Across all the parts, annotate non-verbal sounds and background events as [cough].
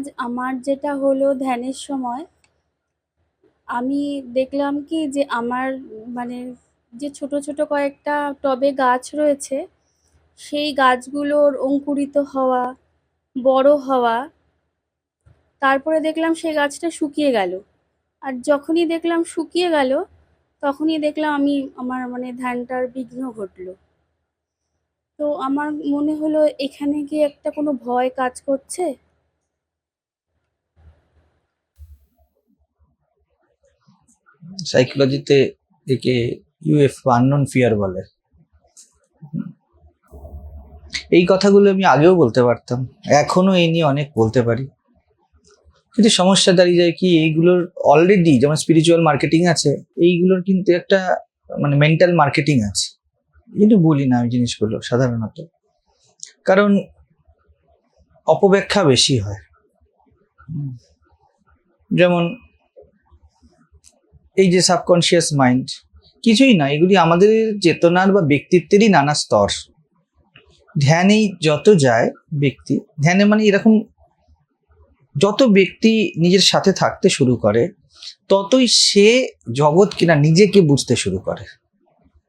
আজ আমার যেটা হলো ধ্যানের সময়, আমি দেখলাম কি যে আমার মানে যে ছোট ছোট কয়েকটা টবে গাছ রয়েছে, সেই গাছগুলোর অঙ্কুরিত হওয়া, বড় হওয়া, তারপরে দেখলাম সেই গাছটা শুকিয়ে গেল। আর যখনই দেখলাম শুকিয়ে গেল, তখনই দেখলাম আমি আমার মানে ধ্যানটার বিঘ্ন ঘটলো। তো আমার মনে হলো এখানে কি একটা কোনো ভয় কাজ করছে? সাইকোলজিতে একে ইউএফ আননোন ফিয়ার বলে। এই কথাগুলো আমি আগেও বলতে পারতাম এখনও এই নিয়ে অনেক বলতে পারি। কিন্তু সমস্যা দাঁড়িয়ে যায় কি, এইগুলোর অলরেডি যেমন স্পিরিচুয়াল মার্কেটিং আছে, এইগুলোর কিন্তু একটা মানে মেন্টাল মার্কেটিং আছে। কিন্তু বলি না আমি জিনিসগুলো সাধারণত। কারণ অপব্যাখ্যা বেশি হয়। যেমন এই যে সাবকনশিয়াস মাইন্ড কিছুই না, এগুলি আমাদের চেতনার বা ব্যক্তিত্বেরই নানা স্তর। ধ্যানেই যত যায় ব্যক্তি, ধ্যানে মানে এরকম যত ব্যক্তি নিজের সাথে থাকতে শুরু করে, ততই সে জগৎ কিনা নিজেকে বুঝতে শুরু করে।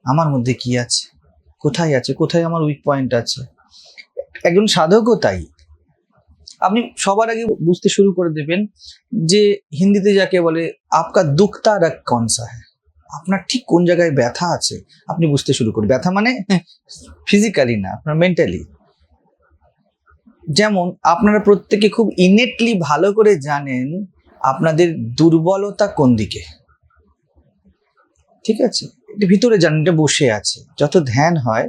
আমার মধ্যে কি আছে? কোথায় আছে? কোথায় আমার উইক পয়েন্ট আছে? একজন সাধকও তাই। আপনি সবার আগে বুঝতে শুরু করে দেবেন যে হিন্দিতে যাকে বলে, আপকা দুঃখ তারক কনসা হ্যাঁ আপনার ঠিক কোন জায়গায় ব্যথা আছে, আপনি বুঝতে শুরু করুন। ব্যথা মানে ফিজিক্যালি না, আপনার মেন্টালি যেমন আপনারা প্রত্যেকে খুব ইনেটলি ভালো করে জানেন আপনাদের দুর্বলতা কোন দিকে। ঠিক আছে? এটা ভিতরে জানেন, এটা বসে আছে। যত ধ্যান হয়,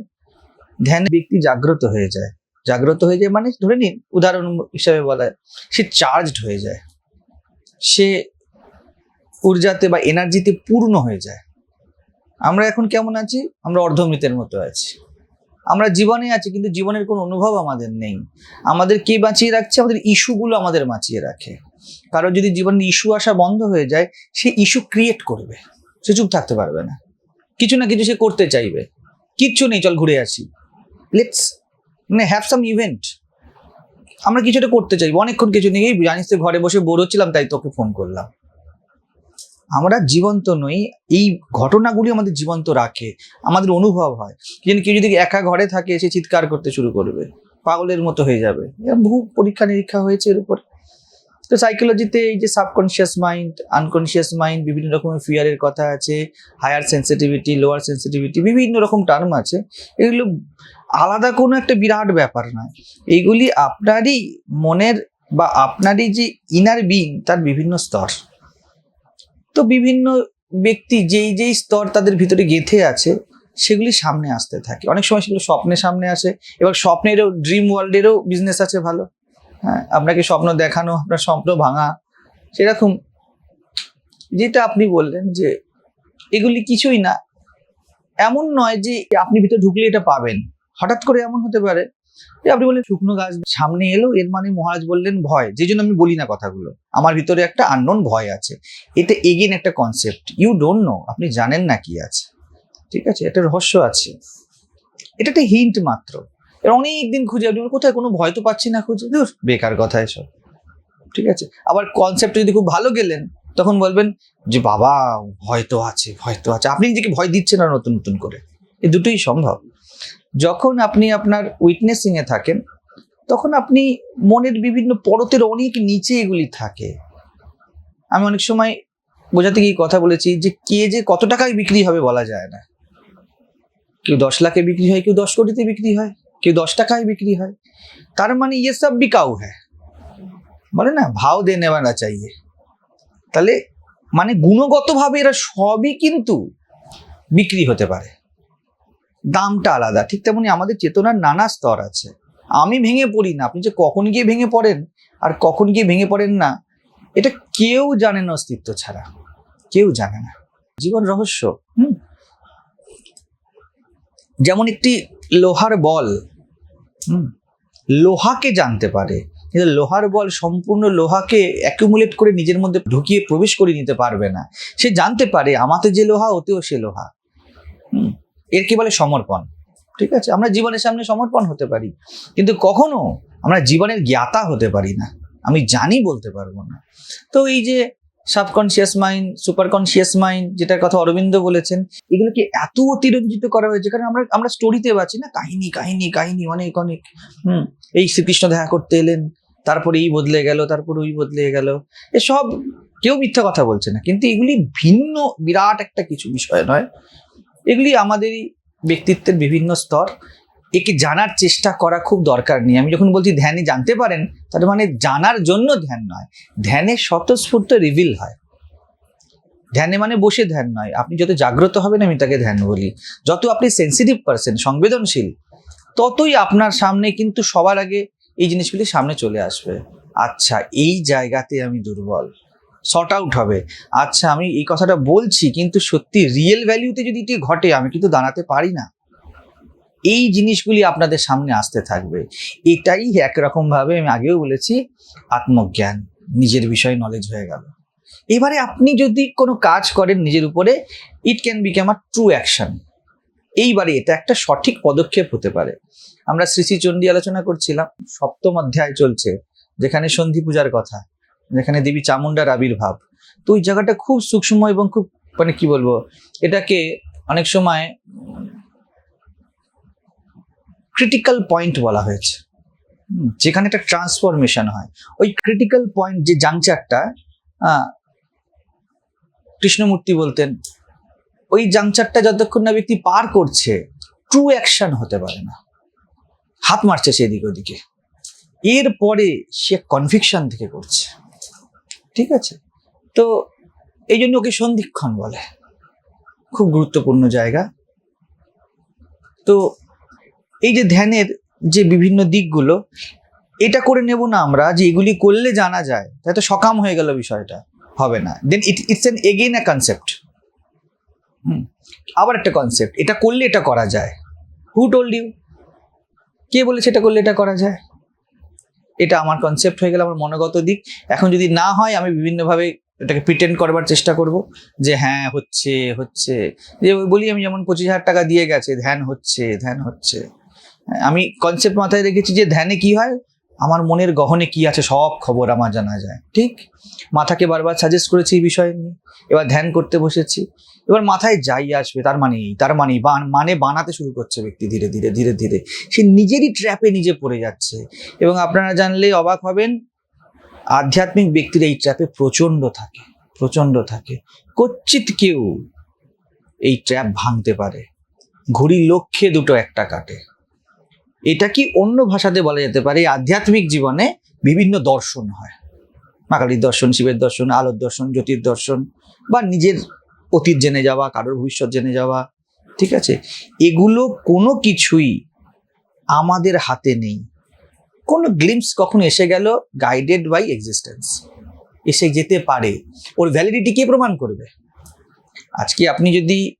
ধ্যান ব্যক্তি জাগ্রত হয়ে যায়। জাগ্রত হয়ে যায় মানে ধরে নিন উদাহরণ হিসাবে বলা যায়, সে চার্জড হয়ে যায়। সে ঊর্জাতে বা এনার্জিতে পূর্ণ হয়ে যায়। আমরা এখন কেমন আছি? আমরা অর্ধমৃতের মতো আছি। আমরা জীবনে আছি কিন্তু জীবনের কোনো অনুভব আমাদের নেই। আমাদের কে বাঁচিয়ে রাখছে? আমাদের ইস্যুগুলো আমাদের বাঁচিয়ে রাখে। কারও যদি জীবনে ইস্যু আসা বন্ধ হয়ে যায় সে ইস্যু ক্রিয়েট করবে। সে চুপ থাকতে পারবে না। কিছু না কিছু সে করতে চাইবে। কিচ্ছু নেই চল ঘুরে আসি। লেটস মানে হ্যাভ সাম ইভেন্ট আমরা কিছুটা করতে চাইব, অনেকক্ষণ কিছু এই জানিস তো ঘরে বসে বোর হচ্ছিলাম, তাই তোকে ফোন করলাম। আমরা জীবন্ত নই, এই ঘটনাগুলি আমাদের জীবন্ত রাখে, আমাদের অনুভব হয়। কিন্তু কেউ যদি একা ঘরে থাকে সে চিৎকার করতে শুরু করবে, পাগলের মতো হয়ে যাবে। বহু পরীক্ষা নিরীক্ষা হয়েছে এর উপর। তো সাইকোলজিতে এই যে সাবকনসিয়াস মাইন্ড আনকনশিয়াস মাইন্ড বিভিন্ন রকমের ফিয়ারের কথা আছে হায়ার সেন্সিটিভিটি লোয়ার সেন্সিটিভিটি বিভিন্ন রকম টার্ম আছে। এগুলো আলাদা কোনো একটা বিরাট ব্যাপার নয়। এইগুলি আপনারই মনের বা আপনারই যে ইনার বিং তার বিভিন্ন স্তর। তো বিভিন্ন ব্যক্তি যেই যেই স্তর তাদের ভিতরে গেঁথে আছে, সেগুলি সামনে আসতে থাকে। অনেক সময় সেগুলো স্বপ্নে সামনে আসে। এবার স্বপ্নেরও ড্রিম ওয়ার্ল্ডেরও বিজনেস আছে ভালো। হ্যাঁ আপনাকে স্বপ্ন দেখানো, আপনার স্বপ্ন ভাঙা, সেরকম। যেটা আপনি বললেন যে এগুলি কিছুই না, এমন নয় যে আপনি ভিতরে ঢুকলে এটা পাবেন। হঠাৎ করে এমন হতে পারে যে আপনি বললেন শুকনো গাছ সামনে এলো এর মানে মহারাজ বললেন ভয়। যে জন্য আমি বলি না কথাগুলো। আমার ভিতরে একটা আননোন ভয় আছে। এটা এগেন একটা কনসেপ্ট ইউ ডোন্ট নো আপনি জানেন না কি আছে। ঠিক আছে? এটা রহস্য আছে। এটা একটা হিন্ট মাত্র। এর অনেক দিন খুঁজে আপনি কোথায়? কোনো ভয় তো পাচ্ছি না খুঁজে। ধুর, বেকার কথা এসব। ঠিক আছে? আবার কনসেপ্ট যদি খুব ভালো গেলেন তখন বলবেন যে বাবা ভয় তো আছে ভয় তো আছে। আপনি নিজেকে ভয় দিচ্ছেন না নতুন নতুন করে। এই দুটোই সম্ভব। যখন আপনি আপনার উইটনেসিং এ থাকেন, তখন আপনি মনের বিভিন্ন পরতের অনেক নিচে এগুলি থাকে। আমি অনেক সময় বোঝাতে গিয়ে কথা বলেছি যে কে যে কত টাকায় বিক্রি হবে বলা যায় না। কেউ দশ লাখে বিক্রি হয়, কেউ দশ কোটিতে বিক্রি হয়, কেউ দশ টাকায় বিক্রি হয়। তার মানে ইয়ে সব বিকাউ হ্যাঁ বলে না, ভাও দে নেওয়ানা চাইয়ে। তাহলে মানে গুণগতভাবে এরা সবই কিন্তু বিক্রি হতে পারে। দামটা আলাদা। ঠিক তেমনি আমাদের চেতনার নানা স্তর আছে। আমি ভেঙে পড়ি না। আপনি যে কখন গিয়ে ভেঙে পড়েন আর কখন গিয়ে ভেঙে পড়েন না, এটা কেউ জানে না অস্তিত্ব ছাড়া। কেউ জানে না। জীবন রহস্য। যেমন একটি লোহার বল। লোহাকে জানতে পারে। কিন্তু লোহার বল সম্পূর্ণ লোহাকে অ্যাকুমুলেট করে নিজের মধ্যে ঢুকিয়ে প্রবেশ করে নিতে পারবে না। সে জানতে পারে, আমাতে যে লোহা, ওতেও সে লোহা। হুম। এর কি বলে সমর্পণ? ঠিক আছে, আমরা জীবনের সামনে সমর্পণ হতে পারি। কিন্তু কখনো আমরা জীবনের জ্ঞাতা হতে পারি না। আমি জানি বলতে পারব না। তো এই যে subconscious mind super conscious mind যেটার কথা অরবিন্দ বলেছেন, এগুলোকে এত অতিরঞ্জিত করা হয়েছে, কারণ আমরা আমরা স্টোরিতে পাচ্ছি না। কাহিনী কাহিনী কাহিনী, অনেক অনেক। হুম, এই শ্রীকৃষ্ণ দেখা করতে এলেন, তারপরে এই বদলে গেল, তারপর ওই বদলে গেল। এসব কেউ মিথ্যা কথা বলছে না। কিন্তু এগুলি ভিন্ন, বিরাট একটা কিছু বিষয় নয়। এগুলি আমাদেরই ব্যক্তিত্বের বিভিন্ন স্তর। একে জানার চেষ্টা করা খুব দরকার নেই। আমি যখন বলছি ধ্যানে জানতে পারেন, তার মানে জানার জন্য ধ্যান নয়। ধ্যানে স্বতঃস্ফূর্ত রিভিল হয়। ধ্যানে মানে বসে ধ্যান নয়। আপনি যত জাগ্রত হবেন, আমি তাকে ধ্যান বলি। যত আপনি সেন্সিটিভ পারসন সংবেদনশীল, ততই আপনার সামনে কিন্তু সবার আগে এই জিনিসগুলি সামনে চলে আসবে। আচ্ছা এই জায়গাতে আমি দুর্বল। শর্ট আউট হবে। আচ্ছা আমি এই কথাটা বলছি, কিন্তু সত্যি রিয়েল ভ্যালিউতে যদি এটি ঘটে, আমি কিন্তু দাঁড়াতে পারি না। এই জিনিসগুলি আপনাদের সামনে আসতে থাকবে। এটাই একরকম ভাবে আমি আগেও বলেছি, আত্মজ্ঞান, নিজের বিষয়ে নলেজ হয়ে গেল। এবারে আপনি যদি কোনো কাজ করেন নিজের উপরে it can become a true action এইবারে এটা একটা সঠিক পদক্ষেপ হতে পারে। আমরা শ্রী শ্রী চণ্ডী আলোচনা করছিলাম, সপ্তম অধ্যায় চলছে, যেখানে সন্ধি পূজার কথা। যেখানে দেবী চামুন্ডার আবির্ভাব তো ওই জায়গাটা খুব সূক্ষ্ম এবং খুব মানে কি বলব, এটাকে অনেক সময় ক্রিটিক্যাল পয়েন্ট বলা হয়েছে। যেখানে একটা ট্রান্সফরমেশন হয়। ওই ক্রিটিক্যাল পয়েন্ট যে জাংচারটা কৃষ্ণমূর্তি বলতেন, ওই জাংচারটা যতক্ষণ না ব্যক্তি পার করছে ট্রু অ্যাকশন হতে পারে না। হাত মারছে সেদিক ওদিকে। এরপরে সে কনভিকশন থেকে করছে। ঠিক আছে? তো এই জন্য ওকে সন্ধিক্ষণ বলে। খুব গুরুত্বপূর্ণ জায়গা। তো এই যে ধ্যানের যে বিভিন্ন দিকগুলো, এটা করে নেব না আমরা যে এগুলি করলে জানা যায়। তাই তো সকাম হয়ে গেল বিষয়টা। হবে না। Then it it's an again a concept hmm? আবার একটা কনসেপ্ট এটা করলে এটা করা যায়। হু টোল্ড ইউ কে বলেছে এটা করলে এটা করা যায়? এটা আমার কনসেপ্ট হয়ে গেল, আমার মনোগত দিক। এখন যদি না হয়, আমি বিভিন্নভাবে এটাকে প্রিটেন্ড করবার চেষ্টা করব যে হ্যাঁ হচ্ছে হচ্ছে। যে বলি আমি যেমন পঁচিশ হাজার টাকা দিয়ে গেছে, ধ্যান হচ্ছে ধ্যান হচ্ছে। আমি কনসেপ্ট মাথায় রেখেছি যে, ধ্যানে কি হয়? আমার মনের গহনে কি আছে সব খবর আমার জানা যায়, ঠিক? মাথাকে বারবার সাজেস্ট করেছি এই বিষয় নিয়ে। এবার ধ্যান করতে বসেছি। এবার মাথায় যাই আসবে তার মানে এই, তার মানে বান- মানে বানাতে শুরু করছে ব্যক্তি ধীরে ধীরে ধীরে ধীরে। সে নিজেরই ট্র্যাপে নিজে পড়ে যাচ্ছে। এবং আপনারা জানলে অবাক হবেন আধ্যাত্মিক ব্যক্তির এই ট্র্যাপে প্রচণ্ড থাকে প্রচণ্ড থাকে। কচ্ছিত কেউ এই ট্র্যাপ ভাঙতে পারে। ঘড়ির লক্ষ্যে দুটো একটা কাটে। এটা কি অন্য ভাষাতে বলা যেতে পারে? আধ্যাত্মিক জীবনে বিভিন্ন দর্শন হয়। মা কালীর দর্শন শিবের দর্শন আলোর দর্শন জ্যোতির দর্শন বা নিজের অতীত জেনে যাওয়া, কারোর ভবিষ্যৎ জেনে যাওয়া, ঠিক আছে? এগুলো কোনো কিছুই আমাদের হাতে নেই। কোনো গ্লিমস কখন এসে গেল গাইডেড বাই এক্সিস্টেন্স এসে যেতে পারে। ওর ভ্যালিডিটি কে প্রমাণ করবে? আজকে আপনি যদি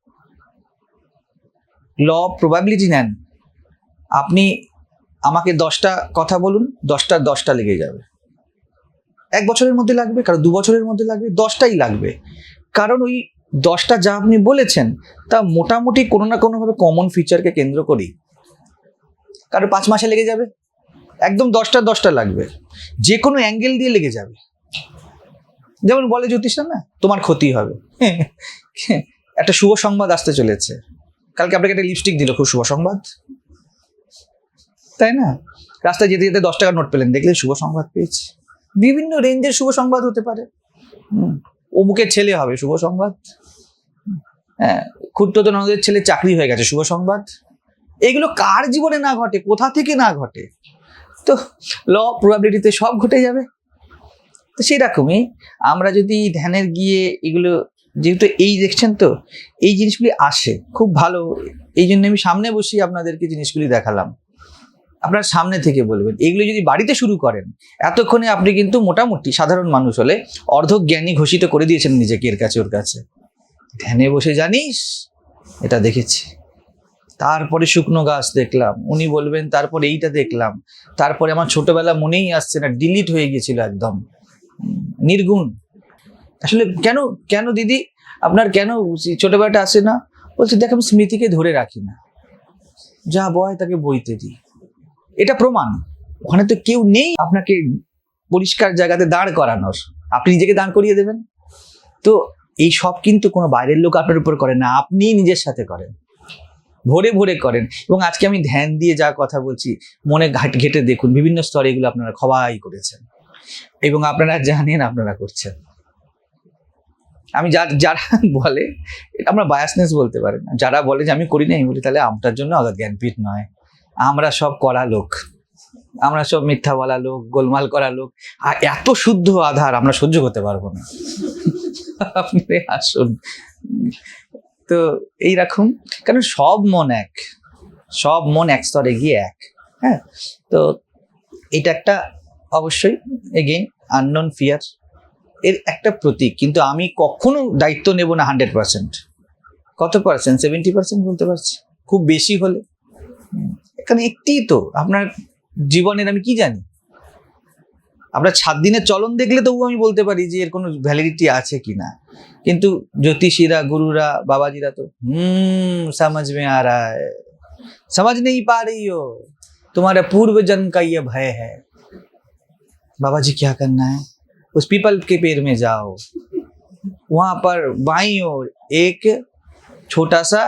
ল প্রবাবিলিটি নেন, আপনি আমাকে দশটা কথা বলুন, দশটা দশটা লেগে যাবে। এক বছরের মধ্যে লাগবে, কারণ দু বছরের মধ্যে লাগবে, দশটাই লাগবে। কারণ ওই দশটা যা আপনি বলেছেন, তা মোটামুটি কোনো না কোনোভাবে কমন ফিচারকে কেন্দ্র করেই। কারও পাঁচ মাসে লেগে যাবে, একদম দশটা দশটা লাগবে। যে কোনো অ্যাঙ্গেল দিয়ে লেগে যাবে। যেমন বলে জ্যোতিষটা না, তোমার ক্ষতি হবে। [laughs] একটা শুভ সংবাদ আসতে চলেছে। কালকে আপনাকে একটা লিপস্টিক দিল, খুব শুভ সংবাদ। তাই না? রাস্তায় যেতে যেতে দশ টাকার নোট পেলেন, দেখলেন শুভ সংবাদ পেয়েছি। বিভিন্ন রেঞ্জের শুভ সংবাদ হতে পারে। অমুকের ছেলে হবে, শুভ সংবাদ। হ্যাঁ ক্ষুদ্রত নদের ছেলে চাকরি হয়ে গেছে, শুভ সংবাদ। এগুলো কার জীবনে না ঘটে? কোথা থেকে না ঘটে? তো ল প্রবাবিলিটিতে সব ঘটে যাবে। তো সেরকমই আমরা যদি ধ্যানের গিয়ে এগুলো, যেহেতু এই দেখছেন তো, এই জিনিসগুলি আসে, খুব ভালো। এই জন্য আমি সামনে বসেই আপনাদেরকে জিনিসগুলি দেখালাম। আপনার সামনে থেকে বলবেন, এগুলো যদি বাড়িতে শুরু করেন, এতক্ষণে আপনি কিন্তু মোটামুটি সাধারণ মানুষ হলে অর্ধজ্ঞানী ঘোষিত করে দিয়েছেন নিজেকে এর কাছে, ওর কাছে। ধ্যানে বসে জানিস? এটা দেখেছি। তারপরে শুকনো গাছ দেখলাম। উনি বলবেন, তারপরে এইটা দেখলাম। তারপরে আমার ছোটবেলা মনেই আসছে না ডিলিট হয়ে গিয়েছিল একদম। নির্গুণ। আসলে কেন কেন দিদি? আপনার কেন ছোটবেলাটা আসে না? বলছে, দেখ, আমি স্মৃতিকে ধরে রাখি না। যা বয়, তাকে বইতে দিই। এটা প্রমাণ। ওখানে তো কেউ নেই আপনাকে পরিষ্কার জায়গাতে দাঁড় করানোর। আপনি নিজেকে দাঁড় করিয়ে দেবেন। তো এই সব কিন্তু কোনো বাইরের লোক আপনার উপর করে না, আপনি নিজের সাথে করেন। ভোরে ভোরে করেন। এবং আজকে আমি ধ্যান দিয়ে যা কথা বলছি, মনে ঘাট ঘেটে দেখুন, বিভিন্ন স্তরে এগুলো আপনারা খবাই করেছেন। এবং আপনারা জানেন আপনারা করছেন। আমি যা, যারা [laughs] বলে, এটা আমরা বায়াসনেস বলতে পারেন না। যারা বলে যে আমি করি না, আমি বলি, তাহলে আমটার জন্য আলাদা জ্ঞানপীঠ নয়। আমরা সব করা লোক। আমরা সব মিথ্যা বলা লোক, গোলমাল করা লোক। আর এত শুদ্ধ আধার আমরা সহ্য করতে পারব না। আপনি আসুন। তো এইরকম, কারণ সব মন এক। সব মন এক স্তরে গিয়ে এক হ্যাঁ? তো এটা একটা, অবশ্যই এগেইন আননোন ফিয়ার এর একটা প্রতীক, কিন্তু আমি কখনো দায়িত্ব নেব না হান্ড্রেড পার্সেন্ট কত পার্সেন্ট সেভেন্টি পার্সেন্ট বলতে পারছি। খুব বেশি হলে। এখানে একটি তো, আপনার জীবনের আমি কি জানি? আপনার সাত দিনের চলন দেখলে তবু আমি বলতে পারি যে এর কোনো ভ্যালিডিটি আছে কি না কিন্তু জ্যোতিষীরা গুরুরা বাবাজিরা তো হুম समझ में आ रहा है समझ नहीं पा रही हो तुम्हारा पूर्व जन्म का ये भय है बाबा जी क्या करना है उस पीपल के पेड़ में जाओ वहां पर बाई ओर एक छोटा सा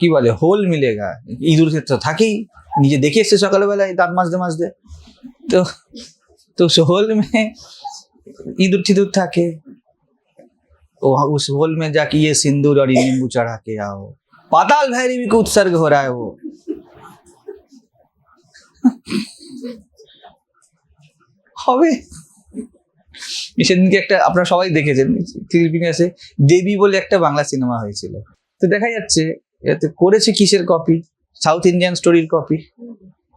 কি বলে হোল মিলেগা ইঁদুর ক্ষেত্রে থাকেই নিজে দেখে এসছে সকালবেলায় দাঁত মাজতে মাজতে তো তো उस होल में इधर चिदुर থাকে वो उस होल में जाके ये सिंदूर और ये नींबू चढ़ा के आओ पाताल भैरवी को उत्सर्ग हो रहा है वो হবে সেদিনকে একটা আপনারা সবাই দেখেছেন ফিলিপিন্সে দেবী বলে একটা বাংলা সিনেমা হয়েছিল তো দেখা যাচ্ছে এতে করেছে কিসের কপি সাউথ ইন্ডিয়ান স্টোরির কপি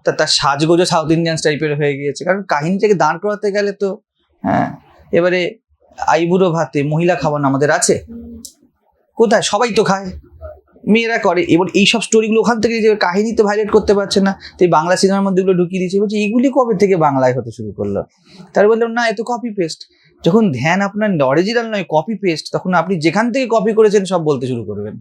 তা তার সাজগোজও সাউথ ইন্ডিয়ান টাইপের হয়ে গিয়েছে। কারণ কাহিনীটাকে দাঁড় করাতে গেলে তো হ্যাঁ এবারে আইবুড়ো ভাতে মহিলা খাবার আমাদের আছে। কোথায়? সবাই তো খায়। মেয়েরা করে। এবার এইসব স্টোরিগুলো ওখান থেকে যে কাহিনী তো ভাইলেট করতে পারছে না, তো বাংলা সিনেমার মধ্যে এগুলো ঢুকিয়ে দিয়েছে। বলছে, এগুলি কবে থেকে বাংলায় হতে শুরু করল? তার বললাম না এত কপি পেস্ট যখন ধ্যান আপনার অরিজিনাল নয় কপি পেস্ট তখন আপনি যেখান থেকে কপি করেছেন, সব বলতে শুরু করবেন।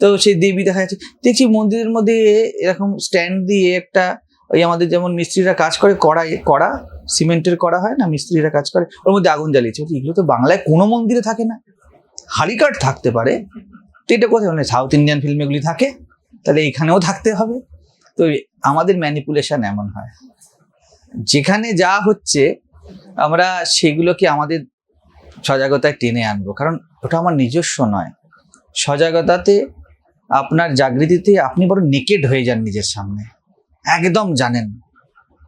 তো সেই দেবী দেখা যাচ্ছে। দেখছি মন্দিরের মধ্যে এরকম স্ট্যান্ড দিয়ে একটা ওই আমাদের যেমন মিস্ত্রিরা কাজ করে কড়াই কড়া, সিমেন্টের করা হয় না, মিস্ত্রিরা কাজ করে, ওর মধ্যে আগুন জ্বালিয়েছে। এগুলো তো বাংলায় কোনো মন্দিরে থাকে না। হারিকাট থাকতে পারে, তো এটা কোথায়? মানে সাউথ ইন্ডিয়ান ফিল্ম এগুলি থাকে, তাহলে এখানেও থাকতে হবে। তো আমাদের ম্যানিপুলেশন এমন হয়। যেখানে যা হচ্ছে, আমরা সেগুলোকে আমাদের সজাগতায় টেনে আনব। কারণ ওটা আমার নিজস্ব নয়। সজাগতাতে আপনার জাগৃতিতে আপনি বড় নেকেড হয়ে যান নিজের সামনে। একদম জানেন।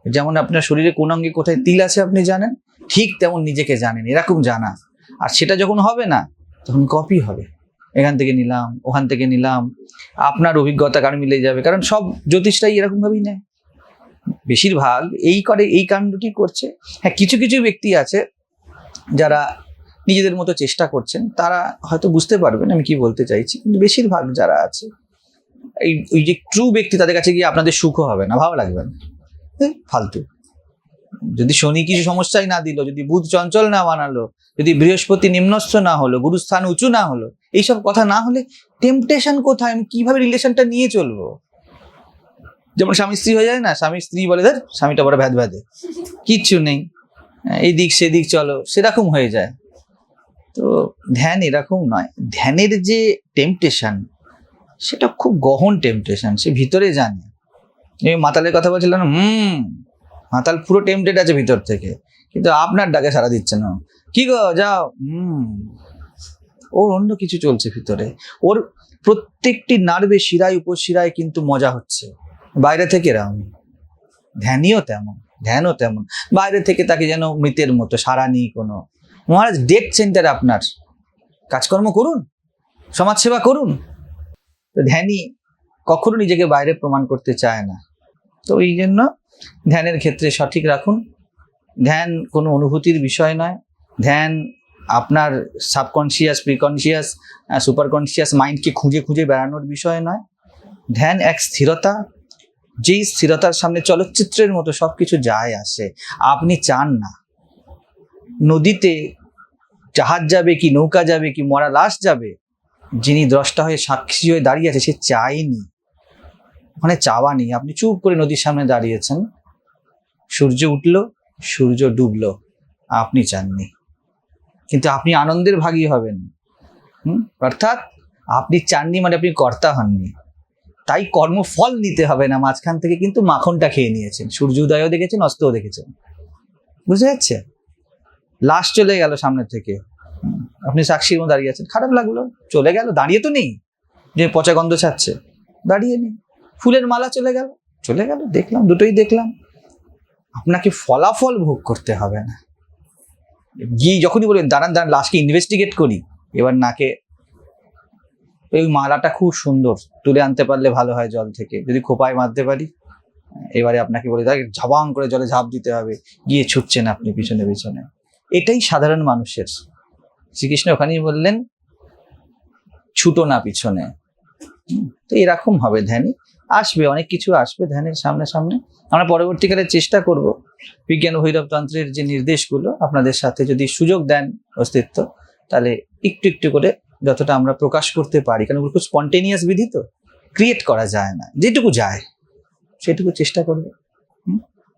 যেমন আপনার শরীরে কোন অঙ্গে কোথায় তিল আছে আপনি জানেন, ঠিক তেমন নিজেকে জানেন, এরকম জানা। আর সেটা যখন হবে না, তখন কপি হবে। এখান থেকে নিলাম, ওখান থেকে নিলাম, আপনার অভিজ্ঞতা কারণ মিলে যাবে? কারণ সব জ্যোতিষটাই এরকম ভাবেই নেয়। বেশিরভাগ এই করে, এই কাণ্ডটি করছে। হ্যাঁ কিছু কিছু ব্যক্তি আছে যারা নিজেদের মতো চেষ্টা করছেন, তারা হয়তো বুঝতে পারবেন আমি কি বলতে চাইছি। কিন্তু বেশিরভাগ যারা আছে, এই, ওই যে ট্রু ব্যক্তি তাদের কাছে গিয়ে আপনাদের সুখও হবে না, ভালো লাগবে না। ফালতু। যদি শনি কিছু সমস্যাই না দিল, যদি বুধ চঞ্চল না বানালো, যদি বৃহস্পতি নিম্নস্থ না হলো, গুরুস্থান উঁচু না হলো, এইসব কথা না হলে টেম্পটেশন কোথায়? আমি কীভাবে রিলেশনটা নিয়ে চলবো? যেমন স্বামী স্ত্রী হয়ে যায় না, স্বামী স্ত্রী বলে, ধর, স্বামীটা বড় ভ্যাদ ভ্যাদে। কিচ্ছু নেই। এই দিক সেদিক চলো, সেরকম হয়ে যায়। তো ধ্যান এরকম নয়। ধ্যানের যে টেম্পটেশন সেটা খুব গহন টেম্পটেশন সে ভিতরে জানে। এই মাতালের কথা বলছিলাম, হুম, মাতাল পুরো টেম্পটেড আছে ভিতর থেকে, কিন্তু আপনার ডাকে সারা দিচ্ছে না। কি গো, যাও, হুম। ওর অন্য কিছু চলছে ভিতরে। ওর প্রত্যেকটি নার্ভে শিরায়, উপশিরায় কিন্তু মজা হচ্ছে। বাইরে থেকে এরম ধ্যানইও তেমন, ধ্যানও তেমন। বাইরে থেকে তাকে যেন মৃতের মতো সারা নেই কোনো। মহারাজ ডেট সেন্টার আপনার। কাজকর্ম করুন, সমাজসেবা করুন। তো ধ্যানই কখনো নিজেকে বাইরে প্রমাণ করতে চায় না। তো এই জন্য ধ্যানের ক্ষেত্রে সঠিক রাখুন। ধ্যান কোনো অনুভূতির বিষয় নয়। ধ্যান আপনার সাবকনসিয়াস প্রিকনসিয়াস সুপার কনসিয়াস মাইন্ডকে খুঁজে খুঁজে বেড়ানোর বিষয় নয়। ধ্যান এক স্থিরতা। যেই স্থিরতার সামনে চলচ্চিত্রের মতো সব কিছু যায় আসে, আপনি চান না। নদীতে জাহাজ যাবে কি, নৌকা যাবে কি, মরা লাশ যাবে? যিনি দ্রষ্টা হয়ে সাক্ষী হয়ে দাঁড়িয়ে আছে, সে চায়নি। ওখানে চাওয়া নেই। আপনি চুপ করে নদীর সামনে দাঁড়িয়েছেন। সূর্য উঠল, সূর্য ডুবলো। আপনি চাননি। কিন্তু আপনি আনন্দের ভাগী হবেন। অর্থাৎ আপনি চাননি মানে আপনি কর্তা হননি। তাই কর্মফল নিতে হবে না। মাঝখান থেকে কিন্তু মাখনটা খেয়ে নিয়েছেন। সূর্য উদয়ও দেখেছেন, অস্তও দেখেছেন। বুঝতে যাচ্ছে লাস্ট চলে গেল সামনে থেকে। আপনি সাক্ষীর মতো দাঁড়িয়ে আছেন। খারাপ লাগল। চলে গেল। দাঁড়িয়ে তো নেই। যে পচা গন্ধ ছাড়ছে। দাঁড়িয়ে নেই। ফুলের মালা চলে গেল। চলে গেল। দেখলাম, দুটোই দেখলাম। আপনাকে ফলাফল ভোগ করতে হবে না। গিয়ে যখনই বলবেন, দাঁড়ান দাঁড়ান লাশকে ইনভেস্টিগেট করি। এবার নাকে ওই মালাটা খুব সুন্দর। তুলে আনতে পারলে ভালো হয় জল থেকে। যদি খোপায় মারতে পারি, এবারে আপনাকে বলে দেখ ঝাবাং করে জলে ঝাঁপ দিতে হবে। গিয়ে ছুটছেন আপনি পিছনে পিছনে। এটাই সাধারণ মানুষের। শ্রীকৃষ্ণ ওখানেই বললেন, ছুটো না পিছনে। তো এরকম হবে ধ্যানই। আসবে, অনেক কিছু আসবে ধ্যানের সামনে সামনে আমরা পরবর্তীকালে চেষ্টা করব বিজ্ঞান ভৈরবতন্ত্রের যে নির্দেশগুলো আপনাদের সাথে যদি সুযোগ দেন অস্তিত্ব, তাহলে একটু একটু করে যতটা আমরা প্রকাশ করতে পারি। কারণ ওগুলো খুব স্পন্টেনিয়াস বিধি তো। ক্রিয়েট করা যায় না। যেটুকু যায়, সেটুকু চেষ্টা করবে।